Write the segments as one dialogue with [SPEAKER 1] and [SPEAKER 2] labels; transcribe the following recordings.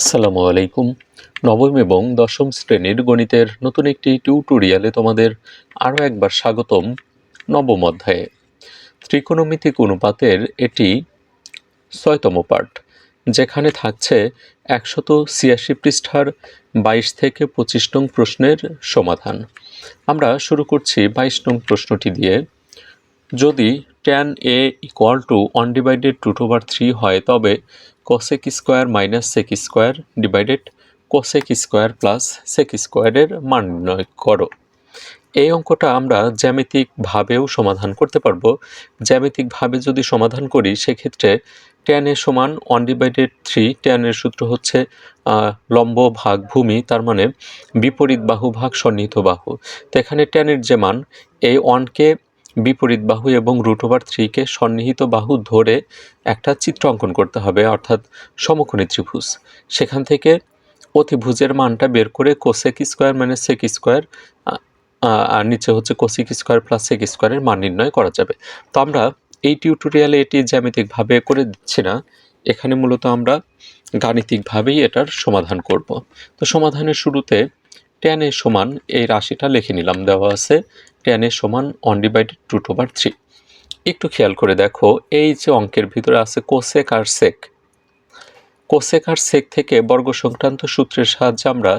[SPEAKER 1] আসসালামু আলাইকুম। নবম এবং দশম শ্রেণির গণিতের নতুন একটি টিউটোরিয়ালে তোমাদের আরও একবার স্বাগতম নবম অধ্যায়ে। ত্রিকোণমিতিক অনুপাতের এটি ছয়তম পার্ট যেখানে থাকছে একশত ছিয়াশি পৃষ্ঠার বাইশ থেকে পঁচিশ নং প্রশ্নের সমাধান। আমরা শুরু করছি বাইশ নং প্রশ্নটি দিয়ে। যদি tan A equal to one divided root over three হয়, তবে cosec square minus sec square divided cosec square plus sec স্কোয়ারের মান নির্ণয় করো। এই অঙ্কটা আমরা জ্যামিতিকভাবেও সমাধান করতে পারব। জ্যামিতিকভাবে যদি সমাধান করি, সেক্ষেত্রে ট্যান এ সমান ওয়ান ডিভাইডেড থ্রি ট্যানের সূত্র হচ্ছে লম্ব ভাগ ভূমি, তার মানে বিপরীত বাহু ভাগ সন্নিহিত বাহু। তো এখানে ট্যানের যে মান, এই ওয়ানকে বিপরীত বাহু এবং রুট ওভার থ্রিকে সন্নিহিত বাহু ধরে একটা চিত্র অঙ্কন করতে হবে, অর্থাৎ সমকোণী ত্রিভুজ। সেখান থেকে অতিভুজের মানটা বের করে কোসেক স্কোয়ার মানে সেক স্কোয়ার আর নিচে হচ্ছে কোসিক স্কোয়ার প্লাস সেক স্কোয়ারের মান নির্ণয় করা যাবে। তো আমরা এই টিউটোরিয়ালে এটি জ্যামিতিকভাবে করে দিচ্ছি না, এখানে মূলত আমরা গাণিতিকভাবেই এটার সমাধান করব। তো সমাধানের শুরুতে ট্যান সমান এই রাশিটা লিখে নিলাম, দেওয়া আছে ট্যান এ সমান one divided root over three একটু খেয়াল করে দেখো, এই যে অঙ্কের ভিতরে আছে কোসেক আর সেক কোসেক আর সেক থেকে বর্গ সংক্রান্ত সূত্রের সাহায্যে আমরা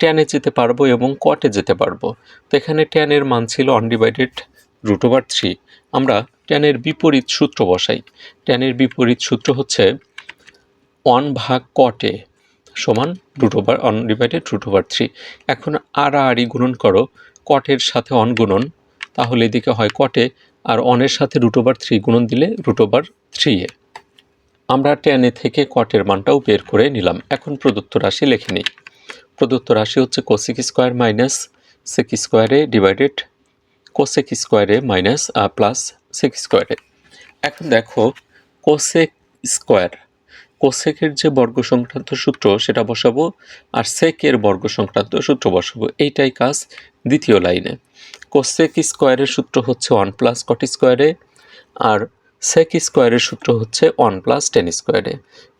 [SPEAKER 1] ট্যানে যেতে পারব এবং কটে যেতে পারব। তো এখানে ট্যানের মান ছিল অনডিভাইডেড রুট ওভার থ্রি আমরা ট্যানের বিপরীত সূত্র বসাই। ট্যানের বিপরীত সূত্র হচ্ছে ওয়ান ভাগ কটে সমান root over one divided root over three এখন আড়াআড়ি গুণন করো কটের সাথে অন গুণন, তাহলে এদিকে হয় কটে, আর অনের সাথে রুট ওভার থ্রি গুণন দিলে রুট ওভার থ্রি এ। আমরা টেনে থেকে কটের মানটাও বের করে নিলাম। এখন প্রদত্ত রাশি লিখে নিই। প্রদত্ত রাশি হচ্ছে cosec square minus sec square A divided cosec square A minus plus sec square A এখন দেখো কোসেক স্কোয়ার কোসেকের যে বর্গ সংক্রান্ত সূত্র, সেটা বসাবো, আর সেকের বর্গ সংক্রান্ত সূত্র বসাবো। এইটাই কাজ দ্বিতীয় লাইনে। কোসেক স্কোয়ারের সূত্র হচ্ছে ওয়ান প্লাস কট স্কোয়ারে, আর সেক স্কোয়ারের সূত্র হচ্ছে one plus tan square A.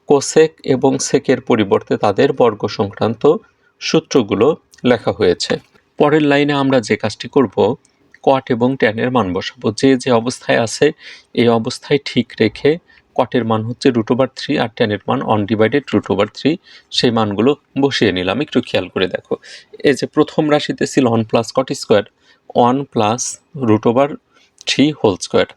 [SPEAKER 1] Cosec এবং সেকের পরিবর্তে তাদের বর্গ সংক্রান্ত সূত্রগুলো লেখা হয়েছে। পরের লাইনে আমরা যে কাজটি করব, কট এবং ট্যানের মান বসাবো। যে যে অবস্থায় আছে, এই অবস্থায় ঠিক রেখে কটের মান হচ্ছে রুট ওভার থ্রি আর টেনের মান অনডিভাইডেড রুট ওভার থ্রি সেই মানগুলো বসিয়ে নিলাম। একটু খেয়াল করে দেখো। এই যে প্রথম রাশিতে ছিল one plus cot square one plus root over three whole square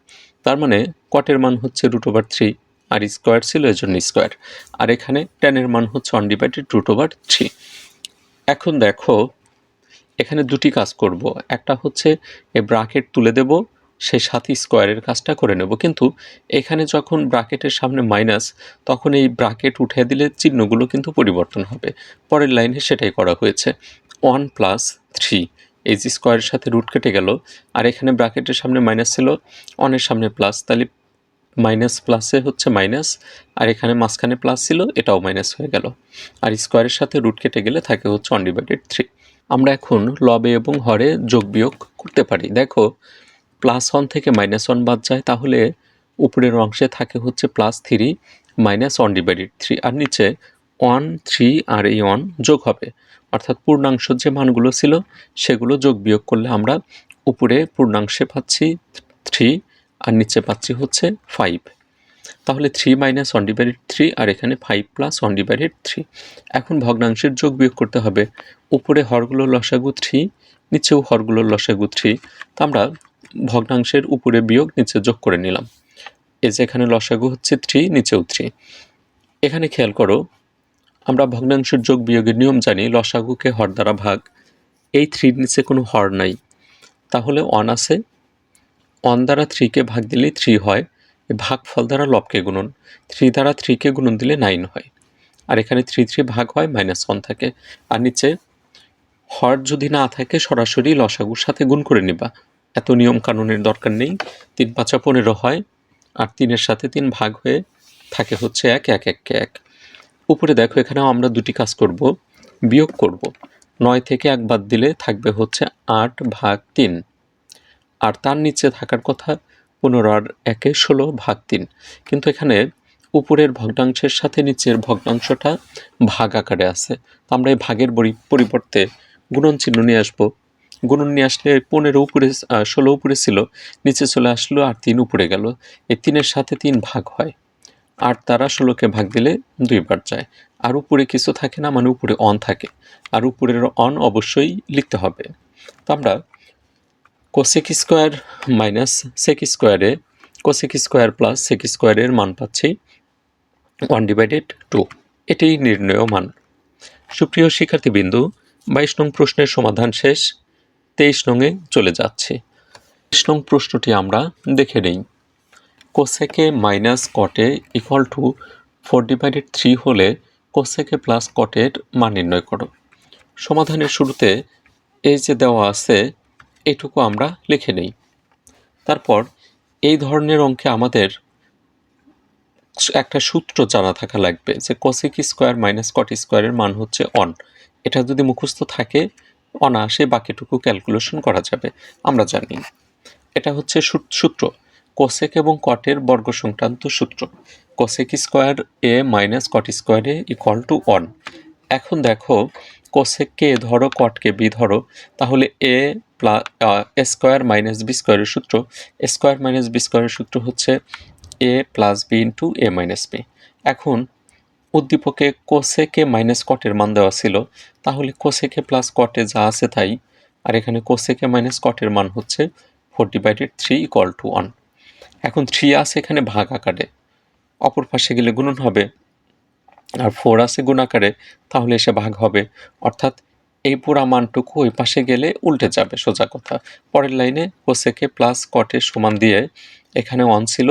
[SPEAKER 1] তার মানে কটের মান হচ্ছে রুট ওভার থ্রি আর স্কোয়ার ছিল এজন্য স্কোয়ার আর এখানে টেনের মান হচ্ছে অনডিভাইডেড রুট ওভার থ্রি এখন দেখো, এখানে দুটি কাজ করব। একটা হচ্ছে এ ব্রাকেট তুলে দেব সেই সাথে স্কোয়ারের কাজটা করে নেব। কিন্তু এখানে যখন ব্রাকেটের সামনে মাইনাস, তখন এই ব্রাকেট উঠে দিলে চিহ্নগুলো কিন্তু পরিবর্তন হবে। পরের লাইনে সেটাই করা হয়েছে। One plus three. এই যে স্কোয়ারের সাথে রুট কেটে গেল, আর এখানে ব্রাকেটের সামনে মাইনাস ছিল অনের সামনে প্লাস, তাহলে মাইনাস প্লাসে হচ্ছে মাইনাস, আর এখানে মাঝখানে প্লাস ছিল, এটাও মাইনাস হয়ে গেল। আর স্কোয়ারের সাথে রুট কেটে গেলে থাকে হচ্ছে অনডিভাইডেড থ্রি। আমরা এখন লবে এবং হরে যোগ বিয়োগ করতে পারি। দেখো প্লাস ওয়ান থেকে মাইনাস ওয়ান বাদ যায়, তাহলে উপরের অংশে থাকে হচ্ছে plus three minus one divided three, আর নিচে ওয়ান, থ্রি আর এই ওয়ান যোগ হবে। অর্থাৎ পূর্ণাংশ যে মানগুলো ছিল, সেগুলো যোগ বিয়োগ করলে আমরা উপরে পূর্ণাংশে পাচ্ছি থ্রি আর নিচে পাচ্ছি হচ্ছে ফাইভ। তাহলে three minus one divided three, আর এখানে five plus one divided three. এখন ভগ্নাংশের যোগ বিয়োগ করতে হবে। উপরে হরগুলো লসাগু থ্রি, নিচেও হরগুলোর লসাগু থ্রি। তো আমরা ভগ্নাংশের উপরে বিয়োগ, নিচে যোগ করে নিলাম। এই যে এখানে লসাগু হচ্ছে থ্রি নিচেও থ্রি এখানে খেয়াল করো, আমরা ভগ্নাংশের যোগ বিয়োগের নিয়ম জানি, লসাগুকে হর দ্বারা ভাগ। এই থ্রির নিচে কোনো হর নাই। তাহলে অন আছে। অন দ্বারা থ্রিকে ভাগ দিলেই থ্রি হয়। এই ভাগফল দ্বারা লবকে গুণন। থ্রি দ্বারা থ্রিকে গুণন দিলে নাইন হয়। আর এখানে থ্রি থ্রি ভাগ হয় মাইনাস ওয়ান থাকে। আর নিচে হর যদি না থাকে, সরাসরি লসাগুর সাথে গুণ করে নিবা। এত নিয়ম কানুনের দরকার নেই। তিন পাঁচা পনেরো হয় আর তিনের সাথে তিন ভাগ হয়ে থাকে হচ্ছে এক এক এক এক। উপরে দেখো, এখানেও আমরা দুটি কাজ করব। বিয়োগ করব। নয় থেকে এক বাদ দিলে থাকবে হচ্ছে আট ভাগ তিন। আর তার নিচে থাকার কথা পনেরো আর একে ষোলো ভাগ তিন। কিন্তু এখানে উপরের ভগ্নাংশের সাথে নিচের ভগ্নাংশটা ভাগ আকারে আছে। তো আমরা এই ভাগের বরি- পরিবর্তে গুণন চিহ্ন নিয়ে আসব। গুণন নিয়ে আসলে পনেরো উপরে ষোলো উপরে ছিল, নিচে চলে আসলো আর তিন উপরে গেল। এই তিনের সাথে তিন ভাগ হয়। আট দ্বারা ষোলোকে ভাগ দিলে দুইবার যায়। আর উপরে কিছু থাকে না মানে উপরে অন থাকে। আর উপরের অন অবশ্যই লিখতে হবে। তো আমরা কোসেক স্কোয়ার মাইনাস সেক স্কোয়ারে কোসেক স্কোয়ার প্লাস সেক স্কোয়ারের মান পাচ্ছি ওয়ান ডিভাইডেড টু এটাই নির্ণয় মান। সুপ্রিয় শিক্ষার্থীবৃন্দু, বাইশ নং প্রশ্নের সমাধান শেষ। তেইশ নংয়ে চলে যাচ্ছে। তেইশ নং প্রশ্নটি আমরা দেখে নেই। Cosec minus কটে equal to four divided three হলে কোসেকে প্লাস কটের মান নির্ণয় করো। সমাধানের শুরুতে এই যে দেওয়া আছে, এটুকু আমরা লিখে নেই। তারপর এই ধরনের অঙ্কে আমাদের একটা সূত্র জানা থাকা লাগবে যে কোসেক স্কোয়ার মাইনাস কট স্কোয়ারের মান হচ্ছে অন এটা যদি মুখস্থ থাকে অনায়াসে বাকিটুকু ক্যালকুলেশন করা যাবে, আমরা জানি। এটা হচ্ছে সূত্র। কোসেক এবং কটের বর্গ সংক্রান্ত সূত্র। Cosec square A minus cot square A equal to one এখন দেখো, কোসেককে এ ধরো, কটকে বি ধরো, তাহলে A plus square minus B স্কোয়ারের সূত্র। স্কোয়ার মাইনাস বি স্কোয়ারের সূত্র হচ্ছে A plus B into A minus B. এখন উদ্দীপকে কোসেকে মাইনাস কটের মান দেওয়া ছিল, তাহলে কোসেকে প্লাস কটে যা আছে তাই। আর এখানে কোসেকে মাইনাস কটের মান হচ্ছে four divided three equal to one এখন থ্রি আছে এখানে ভাগ আকারে। অপর পাশে গেলে গুণন হবে। আর ফোর আছে গুণ আকারে, তাহলে এসে ভাগ হবে। অর্থাৎ এই পুরা মানটুকু ওই পাশে গেলে উল্টে যাবে সোজা কথা। পরের লাইনে কোসেকে প্লাস কটের সমান দিয়ে এখানে ওয়ান ছিল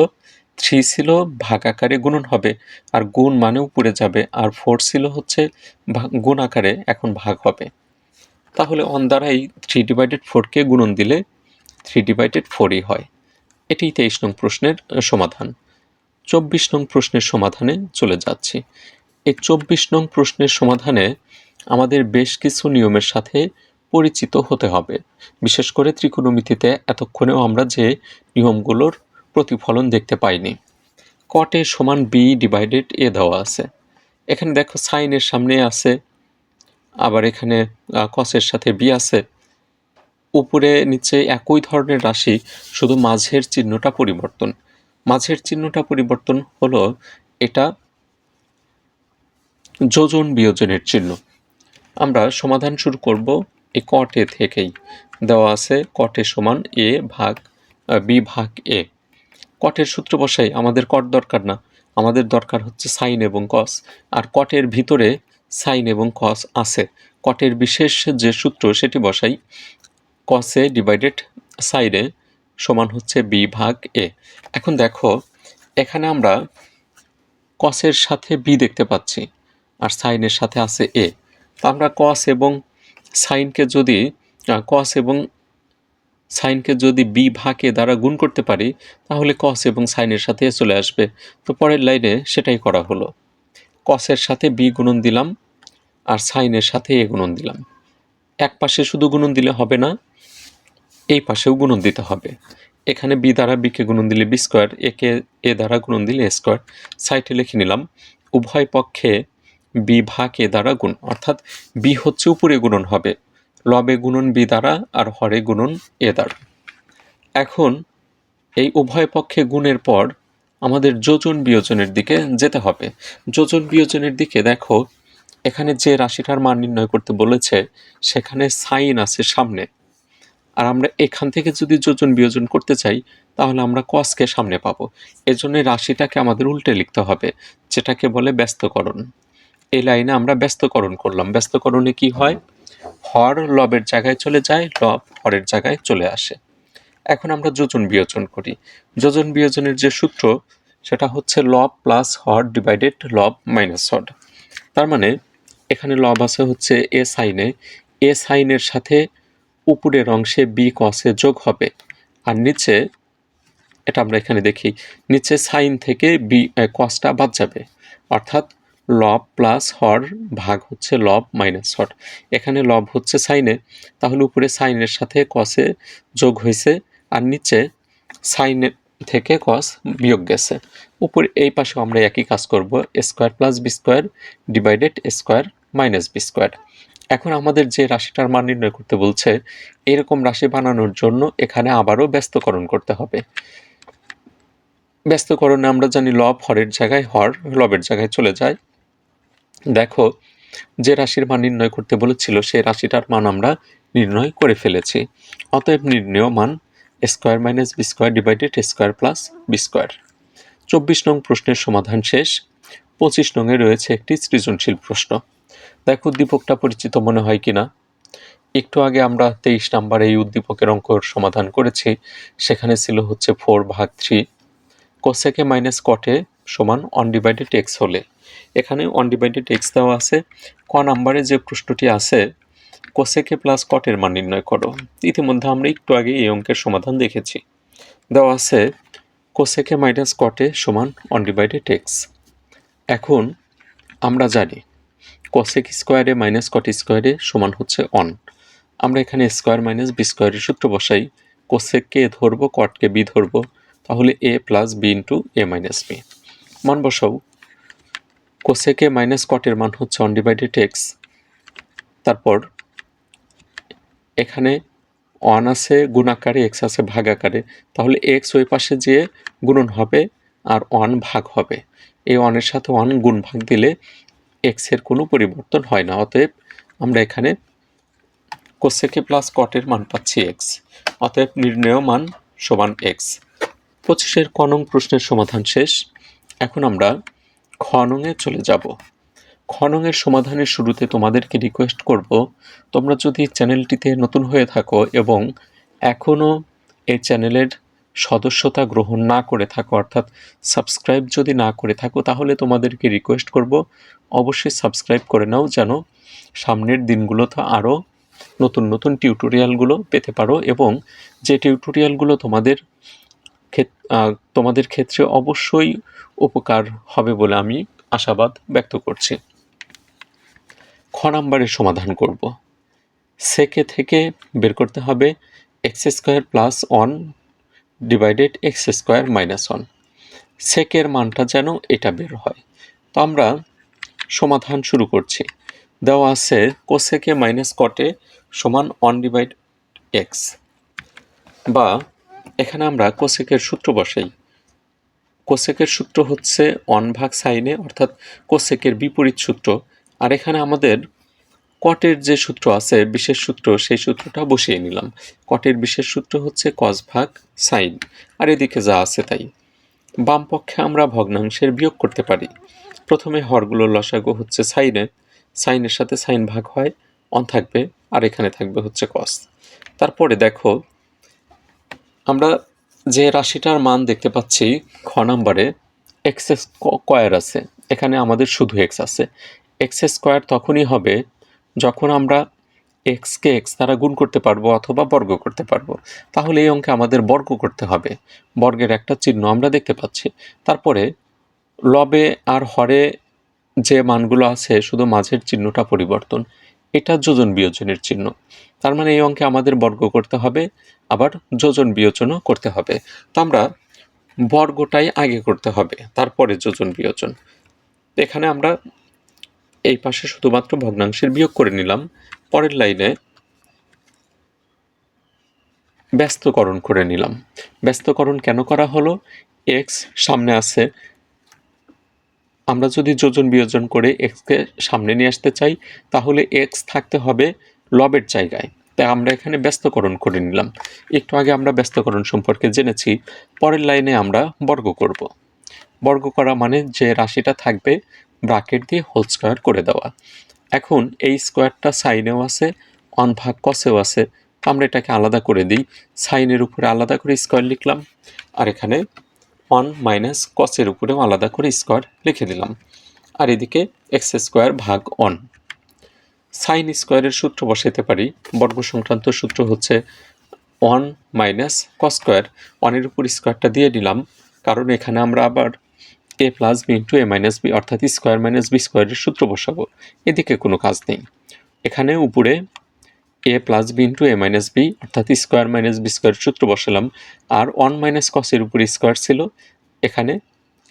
[SPEAKER 1] থ্রি ছিল ভাগ আকারে গুণন হবে, আর গুণ মানে উপরে যাবে, আর ফোর ছিল হচ্ছে গুণ আকারে এখন ভাগ হবে। তাহলে অন দ্বারা এই থ্রি ডিভাইডেড ফোরকে গুণন দিলে থ্রি ডিভাইডেড ফোরই হয়। এটি তেইশ নং প্রশ্নের সমাধান। চব্বিশ নং প্রশ্নের সমাধানে চলে যাচ্ছি। এই চব্বিশ নং প্রশ্নের সমাধানে আমাদের বেশ কিছু নিয়মের সাথে পরিচিত হতে হবে। বিশেষ করে ত্রিকোণমিতিতে এতক্ষণেও আমরা যে নিয়মগুলোর প্রতিফলন দেখতে পাইনি। কটে সমান বি ডিভাইডেড এ দেওয়া আছে। এখানে দেখো সাইনের সামনে আছে, আবার এখানে কসের সাথে বি আছে। উপরে নিচে একই ধরনের রাশি, শুধু মাঝের চিহ্নটা পরিবর্তন। মাঝের চিহ্নটা পরিবর্তন হলো এটা যোজন বিয়োজনের চিহ্ন। আমরা সমাধান শুরু করব এই কটে থেকেই। দেওয়া আছে কটে সমান এ ভাগ বি ভাগ এ কটের সূত্র বসাই আমাদের কট দরকার না। আমাদের দরকার হচ্ছে সাইন এবং কস। আর কটের ভিতরে সাইন এবং কস আছে। কটের বিশেষ যে সূত্র সেটি বসাই কসে ডিভাইডেড সাইডে সমান হচ্ছে বি ভাগ এ এখন দেখো, এখানে আমরা কসের সাথে বি দেখতে পাচ্ছি আর সাইনের সাথে আছে এ তো আমরা কস এবং সাইনকে যদি কস এবং সাইনকে যদি বি ভাগে দ্বারা গুণ করতে পারি, তাহলে কস এবং সাইনের সাথে চলে আসবে। তো পরের লাইনে সেটাই করা হলো। কসের সাথে বি গুণন দিলাম, আর সাইনের সাথে এ গুণন দিলাম। এক পাশে শুধু গুণন দিলে হবে না, এই পাশেও গুণন দিতে হবে। এখানে বি দ্বারা বিকে গুণন দিলে বি স্কোয়ার একে এ দ্বারা গুণন দিলে এ স্কোয়ার সাইটে লিখে নিলাম, উভয় পক্ষে বি ভাগ এ দ্বারা গুণ, অর্থাৎ বি হচ্ছে উপরে গুণন হবে। লবে গুণন বি দ্বারা আর হরে গুণন এ দ্বারা এখন এই উভয় পক্ষে গুণের পর আমাদের যোজন বিয়োজনের দিকে যেতে হবে। যোজন বিয়োজনের দিকে দেখো, এখানে যে রাশিটার মান নির্ণয় করতে বলেছে, সেখানে সাইন আছে সামনে। আর আমরা এখান থেকে যদি যোজন বিয়োজন করতে চাই, তাহলে আমরা কসকে সামনে পাবো। এজন্য রাশিটাকে আমাদের উল্টে লিখতে হবে, যেটাকে বলে ব্যস্তকরণ। এই লাইনে আমরা ব্যস্তকরণ করলাম। ব্যস্তকরণে কি হয়? হর লবের জায়গায় চলে যায়, লব হরের জায়গায় চলে আসে। এখন আমরা যোজন বিয়োজন করি। যোজন বিয়োজনের যে সূত্র, সেটা হচ্ছে লব প্লাস হর ডিভাইডেড লব মাইনাস হর। তার মানে এখানে লব আছে হচ্ছে এ সাইনে। এ সাইনের সাথে উপরের অংশে বি কসে যোগ হবে। আর নিচে, এটা আমরা এখানে দেখি, নিচে সাইন থেকে বি কসটা বাদ যাবে। অর্থাৎ লব প্লাস হর ভাগ হচ্ছে লব মাইনাস হর। এখানে লব হচ্ছে সাইনে, তাহলে উপরে সাইনের সাথে কসে যোগ হয়েছে আর নিচে সাইনের থেকে কস বিয়োগ গেছে। উপর এই পাশে আমরা একই কাজ করব square plus B square divided square minus B square এখন আমাদের যে রাশিটার মান নির্ণয় করতে বলছে, এরকম রাশি বানানোর জন্য এখানে আবারও ব্যস্তকরণ করতে হবে। ব্যস্তকরণে আমরা জানি লব হরের জায়গায় হর, লবের জায়গায় চলে যায়। দেখো, যে রাশির মান নির্ণয় করতে বলেছিল সেই রাশিটার মান আমরা নির্ণয় করে ফেলেছি। অতএব নির্ণয় মান square minus B square divided square plus B square. চব্বিশ নং প্রশ্নের সমাধান শেষ। পঁচিশ নংয়ে রয়েছে একটি সৃজনশীল প্রশ্ন। দেখো, উদ্দীপকটা পরিচিত মনে হয় কিনা? একটু আগে আমরা তেইশ নাম্বার এই উদ্দীপকের অঙ্কর সমাধান করেছি। সেখানে ছিল হচ্ছে ফোর ভাগ থ্রি কোসেকে মাইনাস কটে সমান অনডিভাইডেড এক্স হলে। এখানে অনডিভাইডেড এক্স দেওয়া আছে। ক নাম্বারে যে প্রশ্নটি আছে কোসেকে প্লাস কটের মান নির্ণয় করো। ইতিমধ্যে আমরা একটু আগে এই অঙ্কের সমাধান দেখেছি। দেওয়া আছে কোসেকে মাইনাস কটে সমান অনডিভাইডেড এক্স এখন আমরা জানি কোসেক স্কোয়ারে মাইনাস কট স্কোয়ারে সমান হচ্ছে অন আমরা এখানে স্কোয়ার মাইনাস বি স্কোয়ারের সূত্র বসাই। কোসেককে এ ধরবো কটকে বি ধরবো, তাহলে A plus B into A minus B মান বসাও। কোসেকে মাইনাস কটের মান হচ্ছে অনডিভাইডেড এক্স তারপর এখানে ওয়ান আছে গুণাকারে এক্স আছে ভাগাকারে তাহলে এক্স ওই পাশে যেয়ে গুণন হবে আর ওয়ান ভাগ হবে। এই ওয়ানের সাথে ওয়ান গুণ ভাগ দিলে এক্সের কোনো পরিবর্তন হয় না। অতএব আমরা এখানে কোসেকে প্লাস কটের মান পাচ্ছি এক্স অতএব নির্ণয় মান সমান এক্স পঁচিশের কনং প্রশ্নের সমাধান শেষ। এখন আমরা খনংয়ে চলে যাব। খনংয়ের সমাধানের শুরুতে তোমাদেরকে রিকোয়েস্ট করব, তোমরা যদি চ্যানেলটিতে নতুন হয়ে থাকো এবং এখনও এই চ্যানেলের সদস্যতা গ্রহণ না করে থাকো, অর্থাৎ সাবস্ক্রাইব যদি না করে থাকো, তাহলে তোমাদেরকে রিকোয়েস্ট করব, অবশ্যই সাবস্ক্রাইব করে নাও যেন সামনের দিনগুলোতে আরও নতুন নতুন টিউটোরিয়ালগুলো পেতে পারো এবং যে টিউটোরিয়ালগুলো তোমাদের তোমাদের ক্ষেত্রে অবশ্যই উপকার হবে বলে আমি আশাবাদ ব্যক্ত করছি। খ নাম্বারের সমাধান করব। সেকে থেকে বের করতে হবে X square plus one divided X square minus one সেকের মানটা যেন এটা বের হয়। তো আমরা সমাধান শুরু করছি। দেওয়া আছে কোসেকে মাইনাস কটে সমান ওয়ান ডিভাইড এক্স বা এখানে আমরা কোসেকের সূত্র বসাই। কোসেকের সূত্র হচ্ছে ওয়ান ভাগ সাইনে অর্থাৎ কোসেকের বিপরীত সূত্র। আর এখানে আমাদের কটের যে সূত্র আছে, বিশেষ সূত্র, সেই সূত্রটা বসিয়ে নিলাম। কটের বিশেষ সূত্র হচ্ছে কস ভাগ সাইন। আর এদিকে যা আছে তাই। বাম পক্ষে আমরা ভগ্নাংশের বিয়োগ করতে পারি। প্রথমে হরগুলোর লসাগু হচ্ছে সাইনে সাইনের সাথে সাইন ভাগ হয় অন থাকবে, আর এখানে থাকবে হচ্ছে কস। তারপরে দেখো, আমরা যে রাশিটার মান দেখতে পাচ্ছি খ নাম্বারে এক্স স্কোয়ার আছে। এখানে আমাদের শুধু এক্স আছে। এক্স স্কোয়ার তখনই হবে যখন আমরা এক্সকে এক্স দ্বারা গুণ করতে পারব অথবা বর্গ করতে পারব। তাহলে এই অঙ্কে আমাদের বর্গ করতে হবে। বর্গের একটা চিহ্ন আমরা দেখতে পাচ্ছি। তারপরে লবে আর হরে যে মানগুলো আছে, শুধু মাঝের চিহ্নটা পরিবর্তন। এটা যোজন বিয়োজনের চিহ্ন। তার মানে এই অঙ্কে আমাদের বর্গ করতে হবে, আবার যোজন বিয়োজনও করতে হবে। তো আমরা বর্গটাই আগে করতে হবে, তারপরে যোজন বিয়োজন। এখানে আমরা এই পাশে শুধুমাত্র ভগ্নাংশের বিয়োগ করে নিলাম, পরের লাইনে ব্যস্তকরণ করে নিলাম। ব্যস্তকরণ কেন করা হলো? এক্স সামনে আছে। আমরা যদি যোজন বিয়োজন করে এক্সকে সামনে নিয়ে আসতে চাই, তাহলে এক্স থাকতে হবে লবের জায়গায়। তাই আমরা এখানে ব্যস্তকরণ করে নিলাম। একটু আগে আমরা ব্যস্তকরণ সম্পর্কে জেনেছি, পরের লাইনে আমরা বর্গ করব। বর্গ করা মানে যে রাশিটা থাকবে ব্রাকেট দিয়ে হোল স্কোয়ার করে দেওয়া। এখন এই স্কোয়ারটা সাইনেও আছে অন ভাগ কসেও আছে। আমরা এটাকে আলাদা করে দিই। সাইনের উপরে আলাদা করে স্কোয়ার লিখলাম। আর এখানে ওয়ান মাইনাস কসের উপরেও আলাদা করে স্কোয়ার লিখে দিলাম। আর এদিকে এক্স স্কোয়ার ভাগ অন সাইন স্কোয়ারের সূত্র বসাইতে পারি বর্গ সংক্রান্ত সূত্র হচ্ছে ওয়ান মাইনাস কস স্কোয়ার ওয়ানের উপর স্কোয়ারটা দিয়ে নিলাম, কারণ এখানে আমরা আবার A plus B into A minus B অর্থাৎ স্কোয়ার মাইনাস বি স্কোয়ারের সূত্র বসাবো। এদিকে কোনো কাজ নেই। এখানে উপরে A plus B into A minus B অর্থাৎ স্কোয়ার মাইনাস বি স্কোয়ারের সূত্র বসালাম, আর ওয়ান মাইনাস কসের উপর স্কোয়ার ছিল, এখানে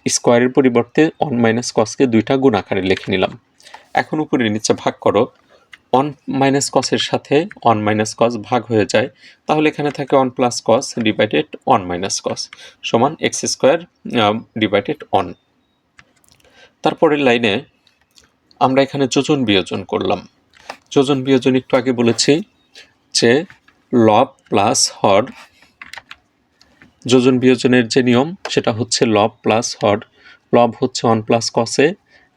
[SPEAKER 1] স্কোয়ারের পরিবর্তে ওয়ান মাইনাস কসকে দুইটা গুণ আকারে লিখে নিলাম। এখন উপরে নিচে ভাগ করো ওয়ান মাইনাস কসের সাথে ওয়ান মাইনাস কস ভাগ হয়ে যায়, তাহলে এখানে থাকে one plus cos divided one minus cos সমান এক্স স্কোয়ার ডিভাইডেড ওয়ান তারপরের লাইনে আমরা এখানে যোজন বিয়োজন করলাম। যোজন বিয়োজন একটু আগে বলেছি যে লব প্লাস হর, যোজন বিয়োজনের যে নিয়ম সেটা হচ্ছে লব প্লাস হর লব হচ্ছে ওয়ান প্লাস কসে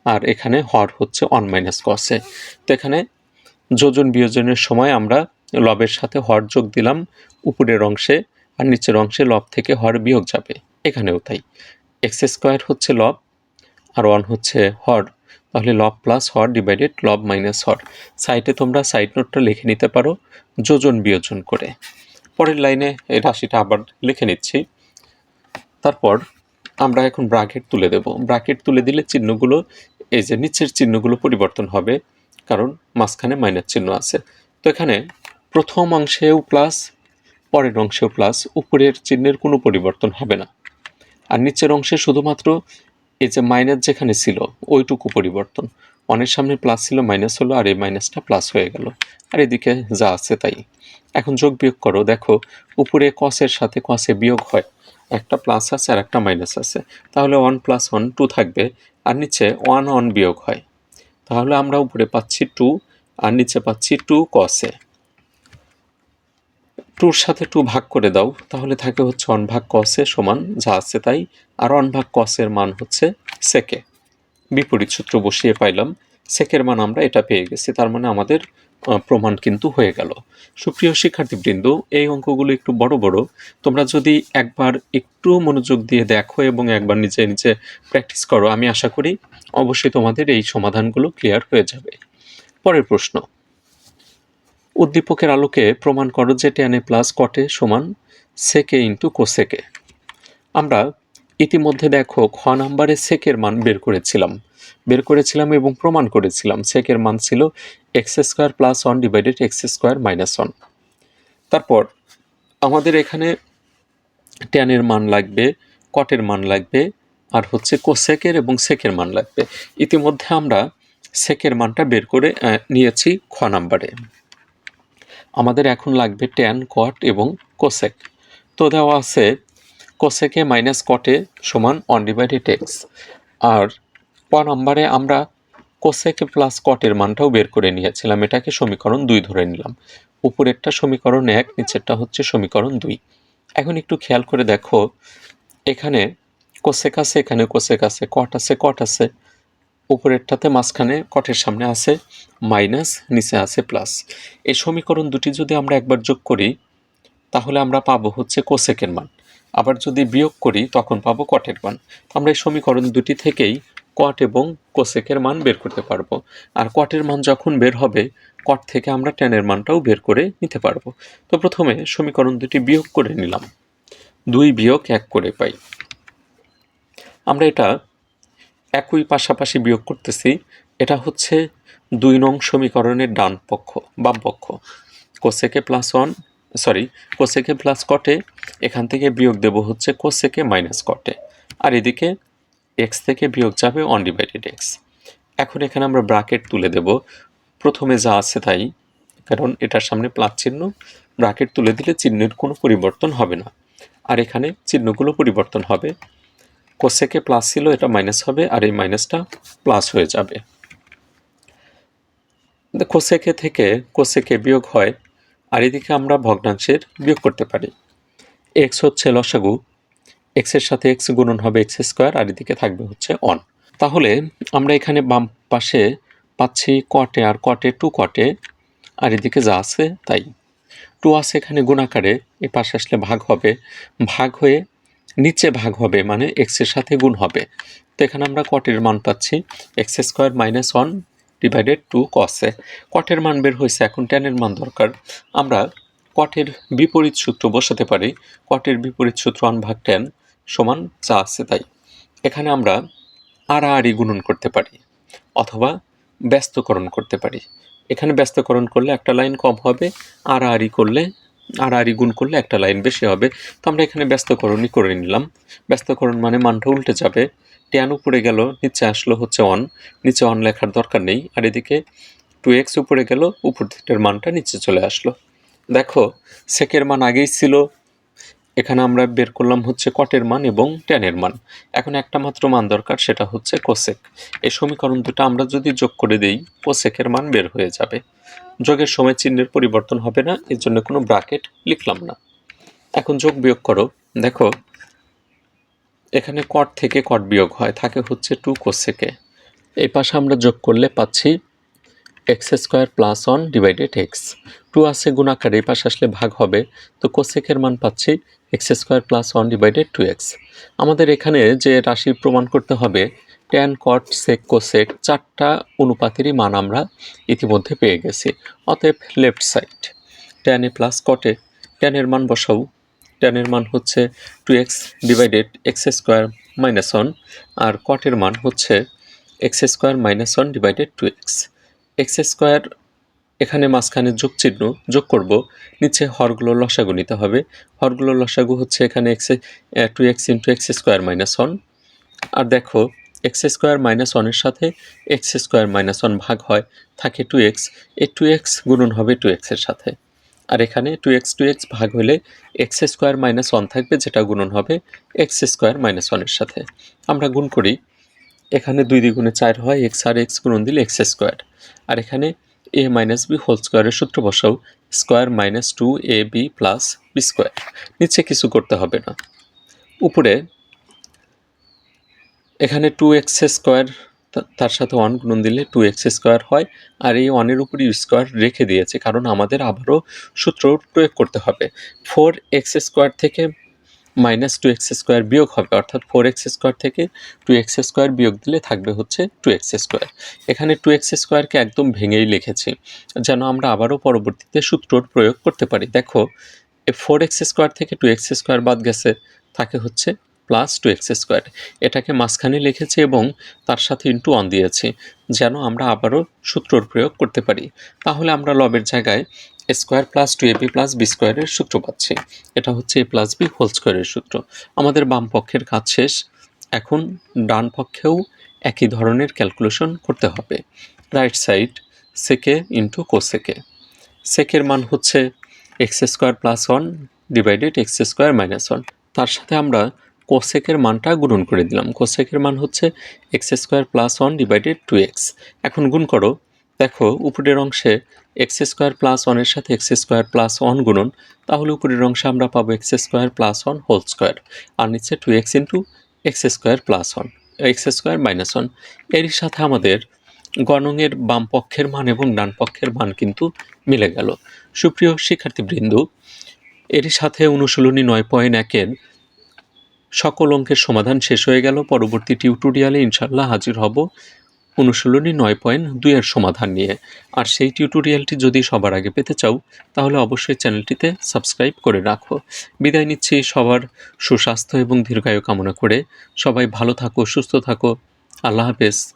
[SPEAKER 1] আর এখানে হর হচ্ছে ওয়ান মাইনাস কসে তো এখানে যোজন বিয়োজনের সময় আমরা লবের সাথে হর যোগ দিলাম উপরের অংশে আর নিচের অংশে লব থেকে হর বিয়োগ যাবে। এখানেও তাই। এক্স স্কোয়ার হচ্ছে লব আর ওয়ান হচ্ছে হর। তাহলে লব প্লাস হর ডিভাইডেড লব মাইনাস হর। সাইডে তোমরা সাইড নোটটা লিখে নিতে পারো যোজন বিয়োজন করে। পরের লাইনে এই রাশিটা আবার লিখে নিচ্ছি। তারপর আমরা এখন ব্রাকেট তুলে দেব। ব্রাকেট তুলে দিলে চিহ্নগুলো এই যে নিচের চিহ্নগুলো পরিবর্তন হবে। কারণ মাঝখানে মাইনাস চিহ্ন আছে। তো এখানে প্রথম অংশেও প্লাস পরের অংশেও প্লাস উপরের চিহ্নের কোনো পরিবর্তন হবে না। আর নিচের অংশে শুধুমাত্র এই যে মাইনাস যেখানে ছিল, ওইটুকু পরিবর্তন। অনেক সামনে প্লাস ছিল মাইনাস হলো, আর এই মাইনাসটা প্লাস হয়ে গেল। আর এদিকে যা আছে তাই। এখন যোগ বিয়োগ করো, দেখো, উপরে কসের সাথে কসে বিয়োগ হয়। একটা প্লাস আছে আর একটা মাইনাস আছে। তাহলে ওয়ান প্লাস ওয়ান টু থাকবে, আর নিচে ওয়ান ওয়ান বিয়োগ হয়। তাহলে আমরা উপরে পাচ্ছি টু আর নিচে পাচ্ছি টু কসে টুর সাথে টু ভাগ করে দাও, তাহলে থাকে হচ্ছে অনভাগ কসে সমান যা আছে তাই, আর অনভাগ কসের মান হচ্ছে সেকে বিপরীত সূত্র বসিয়ে পাইলাম সেকের মান আমরা এটা পেয়ে গেছি, তার মানে আমাদের প্রমাণ কিন্তু হয়ে গেল। সুপ্রিয় শিক্ষার্থীবৃন্দ, এই অঙ্কগুলো একটু বড় বড়। তোমরা যদি একবার একটু মনোযোগ দিয়ে দেখো এবং একবার নিজে নিজে প্র্যাকটিস করো, আমি আশা করি অবশ্যই তোমাদের এই সমাধানগুলো ক্লিয়ার হয়ে যাবে। পরের প্রশ্ন। উদ্দীপকের আলোকে প্রমাণ করো যে টেনে প্লাস কটে সমান সেকে ইন্টু কোসেকে আমরা ইতিমধ্যে দেখো, খ নাম্বারে সেকের মান বের করেছিলাম। বের করেছিলাম এবং প্রমাণ করেছিলাম। সেকের মান ছিল X square plus one divided X square minus one. তারপর আমাদের এখানে ট্যানের মান লাগবে, কটের মান লাগবে, আর হচ্ছে কোসেকের এবং সেকের মান লাগবে। ইতিমধ্যে আমরা সেকের মানটা বের করে নিয়েছি খ নাম্বারে। আমাদের এখন লাগবে ট্যান, কট এবং কোসেক। তো দেওয়া আছে কোসেকে মাইনাস কটে সমান ওয়ান ডিভাইডেড এক্স আর ক নম্বরে আমরা কোসেকে প্লাস কটের মানটাও বের করে নিয়েছিলাম, এটাকে সমীকরণ দুই ধরে নিলাম। উপরেরটা সমীকরণ এক, নিচেরটা হচ্ছে সমীকরণ দুই। এখন একটু খেয়াল করে দেখো, এখানে কোসেক আছে এখানে কোসেক আছে কট আছে কট আছে। উপরেরটাতে মাঝখানে কটের সামনে আছে মাইনাস নিচে আছে প্লাস এই সমীকরণ দুটি যদি আমরা একবার যোগ করি, তাহলে আমরা পাবো হচ্ছে কোসেকের মান। আবার যদি বিয়োগ করি, তখন পাবো কটের মান। আমরা এই সমীকরণ দুটি থেকেই কট এবং কোসেকের মান বের করতে পারব। আর কটের মান যখন বের হবে কট থেকে আমরা টেনের মানটাও বের করে নিতে পারব। তো প্রথমে সমীকরণ দুটি বিয়োগ করে নিলাম। দুই বিয়োগ এক করে পাই। আমরা এটা একই পাশাপাশি বিয়োগ করতেছি। এটা হচ্ছে দুই নং সমীকরণের ডান পক্ষ, বাম পক্ষ। Cosec A plus one sorry cosec A plus cot A এখান থেকে বিয়োগ দেব হচ্ছে কোসেকে মাইনাস কটে আর এদিকে এক্স থেকে বিয়োগ যাবে অন ডিভাইডেড এক্স এখন এখানে আমরা ব্রাকেট তুলে দেব। প্রথমে যা আছে তাই, কারণ এটার সামনে প্লাস চিহ্ন ব্রাকেট তুলে দিলে চিহ্নের কোনো পরিবর্তন হবে না। আর এখানে চিহ্নগুলো পরিবর্তন হবে। কোসেকে প্লাস ছিল, এটা মাইনাস হবে, আর এই মাইনাসটা প্লাস হয়ে যাবে। কোসেকে থেকে কোসেকে বিয়োগ হয় আর এদিকে আমরা ভগ্নাংশের বিয়োগ করতে পারি। এক্স হচ্ছে লসাগু এক্সের সাথে এক্স গুণন হবে এক্স স্কোয়ার, আর এদিকে থাকবে হচ্ছে অন তাহলে আমরা এখানে বাম পাশে পাচ্ছি কটে আর কটে টু কটে আর এদিকে যা আছে তাই। টু আছে এখানে গুণাকারে, এ পাশে আসলে ভাগ হবে। ভাগ হয়ে নিচে ভাগ হবে মানে এক্সের সাথে গুণ হবে। তো এখানে আমরা কটের মান পাচ্ছি X square minus one divided two কসে কটের মান বের হয়েছে, এখন টেনের মান দরকার। আমরা কটের বিপরীত সূত্র বসাতে পারি। কটের বিপরীত সূত্র ওয়ান ভাগ টেন সমান যা আছে তাই। এখানে আমরা আড়াআড়ি গুণন করতে পারি, অথবা ব্যস্তকরণ করতে পারি। এখানে ব্যস্তকরণ করলে একটা লাইন কম হবে আড়াআড়ি করলে আর আরই গুণ করলে একটা লাইন বেশি হবে। তো আমরা এখানে ব্যস্তকরণই করে নিলাম। ব্যস্তকরণ মানে মানটা উল্টে যাবে। ট্যান উপরে গেল, নিচে আসলো হচ্ছে অন নিচে অন লেখার দরকার নেই। আর এদিকে টু এক্স উপরে গেল, উপর দিকটার মানটা নিচে চলে আসলো। দেখো সেকের মান আগেই ছিল। এখানে আমরা বের করলাম হচ্ছে কটের মান এবং ট্যানের মান। এখন একটা মাত্র মান দরকার, সেটা হচ্ছে কোসেক এই সমীকরণ দুটো আমরা যদি যোগ করে দেই কোসেকের মান বের হয়ে যাবে। যোগের সময় চিহ্নের পরিবর্তন হবে না, এর জন্য কোনো ব্রাকেট লিখলাম না। এখন যোগ বিয়োগ করো। দেখো, এখানে কট থেকে কট বিয়োগ হয়, থাকে হচ্ছে টু কোসেকে এই পাশে আমরা যোগ করলে পাচ্ছি X square plus one divided X two আছে গুণাকার, এই পাশে আসলে ভাগ হবে, তো কোসেকের মান পাচ্ছি X square plus one divided two X আমাদের এখানে যে রাশি প্রমাণ করতে হবে ট্যান কট সেক কোসেক চারটা অনুপাতেরই মান আমরা ইতিমধ্যে পেয়ে গেছি, অতএব লেফট সাইড ট্যানে প্লাস কটে ট্যানের মান বসাও। ট্যানের মান হচ্ছে two X divided X square minus one আর কটের মান হচ্ছে X square minus one divided two X X square এখানে মাঝখানে যোগ চিহ্ন যোগ করব, নিচে হরগুলো লসাগু নিতে হবে। হরগুলো লসাগু হচ্ছে এখানে X two X into X square minus one আর দেখো এক্স স্কোয়ার মাইনাস ওয়ানের সাথে এক্স স্কোয়ার মাইনাস ওয়ান ভাগ হয়, থাকে টু এক্স। এই টু এক্স গুণন হবে টু এক্সের সাথে। আর এখানে টু এক্স টু এক্স ভাগ হলে এক্স স্কোয়ার মাইনাস ওয়ান থাকবে, যেটা গুণন হবে এক্স স্কোয়ার মাইনাস ওয়ানের সাথে। আমরা গুণ করি, এখানে দুই দ্বিগুণে চার হয়, এক্স আর এক্স গুণন দিলে এক্স স্কোয়ার। আর এখানে এ মাইনাস বি হোল স্কোয়ারের সূত্র বসাও, square minus two A B plus B square. নিচে কিছু করতে হবে না। উপরে এখানে টু এক্স স্কোয়ার তার সাথে ওয়ান গুণন দিলে টু এক্স স্কোয়ার হয়, আর এই ওয়ানের উপর ইউ স্কোয়ার রেখে দিয়েছে, কারণ আমাদের আবারও সূত্র প্রয়োগ করতে হবে। ফোর এক্স স্কোয়ার থেকে মাইনাস টু এক্স স্কোয়ার বিয়োগ হবে, অর্থাৎ ফোর এক্স স্কোয়ার থেকে টু এক্স স্কোয়ার বিয়োগ দিলে থাকবে হচ্ছে টু এক্স স্কোয়ার এখানে টু এক্স স্কোয়ারকে একদম ভেঙেই লিখেছি, যেন আমরা আবারও পরবর্তীতে সূত্রর প্রয়োগ করতে পারি। দেখো ফোর এক্স স্কোয়ার থেকে টু এক্স স্কোয়ার বাদ গেছে, থাকে হচ্ছে প্লাস টু এক্স স্কোয়ার এটাকে মাঝখানে লিখেছি এবং তার সাথে ইন্টু ওয়ান দিয়েছি, যেন আমরা আবারও সূত্রর প্রয়োগ করতে পারি। তাহলে আমরা লবের জায়গায় square plus two A B plus B স্কোয়ারের সূত্র পাচ্ছি। এটা হচ্ছে এ প্লাস বি হোল স্কোয়ারের সূত্র। আমাদের বাম পক্ষের কাজ শেষ। এখন ডান পক্ষেও একই ধরনের ক্যালকুলেশন করতে হবে। Right side sec A into cosec A সেকের মান হচ্ছে X square plus one divided X square minus one তার সাথে আমরা কোসেকের মানটা গুণন করে দিলাম। কোসেকের মান হচ্ছে X square plus one divided two X. এখন গুণ করো। দেখো, উপরের অংশে এক্স স্কোয়ার প্লাস ওয়ানের সাথে এক্স স্কোয়ার প্লাস ওয়ান গুণন, তাহলে উপরের অংশে আমরা পাবো X square plus one whole square, আর নিচে two X into X square plus one, X square minus one. এরই সাথে আমাদের গণঙের বাম পক্ষের মান এবং ডান পক্ষের মান কিন্তু মিলে গেল। সুপ্রিয় শিক্ষার্থীবৃন্দ এরই সাথে অনুশীলনী নয় পয়েন্ট একের সকল অঙ্কের সমাধান শেষ হয়ে গেল। পরবর্তী টিউটোরিয়ালে ইনশাল্লাহ হাজির হব। অনুশীলনী নয় পয়েন্ট দুইয়ের সমাধান নিয়ে। আর সেই টিউটোরিয়ালটি যদি সবার আগে পেতে চাও, তাহলে অবশ্যই চ্যানেলটিতে সাবস্ক্রাইব করে রাখো। বিদায় নিচ্ছি সবার সুস্বাস্থ্য এবং দীর্ঘায়ু কামনা করে। সবাই ভালো থাকো, সুস্থ থাকো। আল্লাহ হাফেজ।